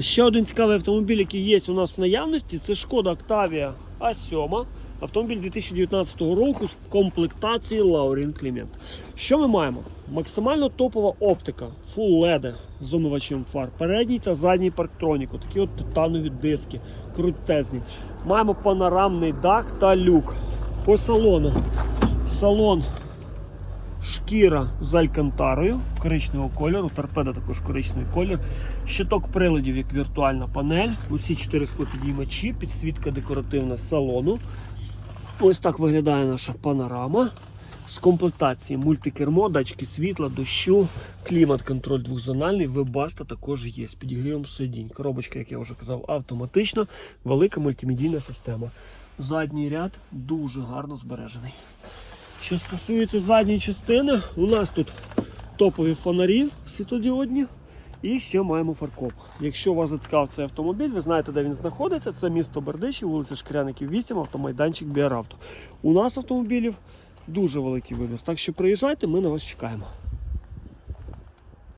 Ще один цікавий автомобіль, який є у нас в наявності, це шкода Octavia A7. Автомобіль 2019 року з комплектації Laurin Клімент. Що ми маємо? Максимально топова оптика, Full LED з омивачем фар, передній та задній парктроніку, такі от титанові диски, крутезні. Маємо панорамний дах та люк. По салону. Салон шкіра з алькантарою коричневого кольору, торпеда також коричневий колір, щиток приладів як віртуальна панель, усі чотири склопідіймачі, підсвітка декоративна салону. Ось так виглядає наша панорама. З комплектації мультикермо, датчики світла, дощу, клімат-контроль двохзональний, вебаста також є з підігрівом сидінь. Коробочка, як я вже казав, автоматична, велика мультимедійна система. Задній ряд дуже гарно збережений. Що стосується задньої частини, у нас тут топові фонарі світодіодні і ще маємо фаркоп. Якщо вас зацікав цей автомобіль, ви знаєте, де він знаходиться. Це місто Бердичі, вулиця Шкряників, 8, автомайданчик Біаравто. У нас автомобілів дуже великий вибір. Так що приїжджайте, ми на вас чекаємо.